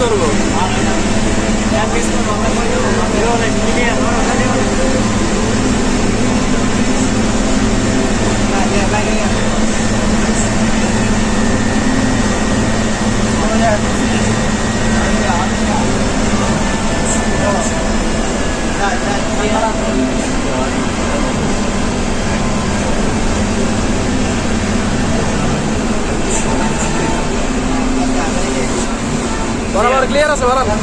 করব বরাবর ক্লিয়ার আছে বরাবর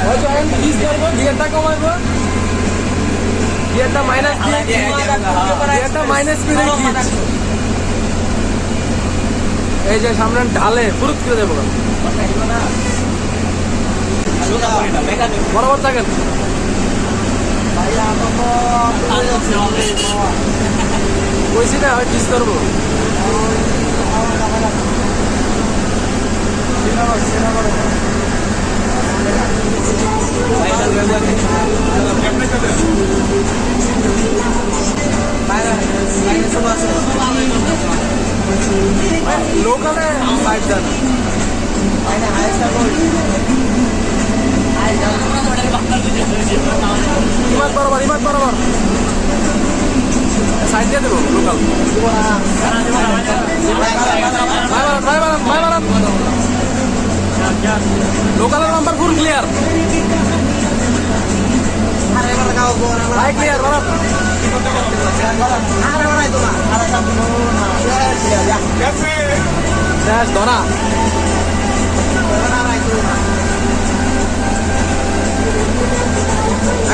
হয়তো করব গিয়ারটা কমাইবো গিয়ারটা মাইনাস গিয়ারটা মাইনাস স্পিডে এই যে সামনে ঢালে ফুরুত করে দেবো। বরাবর থাকেন। কইছি না হয় পিস করব। লোকালে ইমাদ বরাবর ইমাদ বরাবর সাইড দিয়ে দেবো লোকাল ভাই বারান ভাই বারান ভাই বারান লোকালের নাম্বার ফুল ক্লিয়ার ভাই ক্লিয়ার দেশ ধরা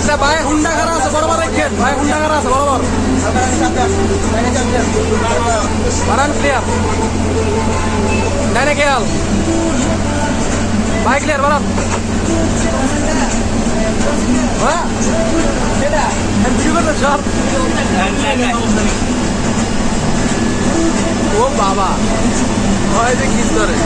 একটা ভাই, হুন্ডা খারা আছে? বরাবর রেখেন ভাই, হুন্ডা খারা আছে? বরাবর। বারান ক্লিয়ার ডাইনে খেয়াল। ভাই ক্লিয়ার বলো ও বাবা হয় যে কিস ধরে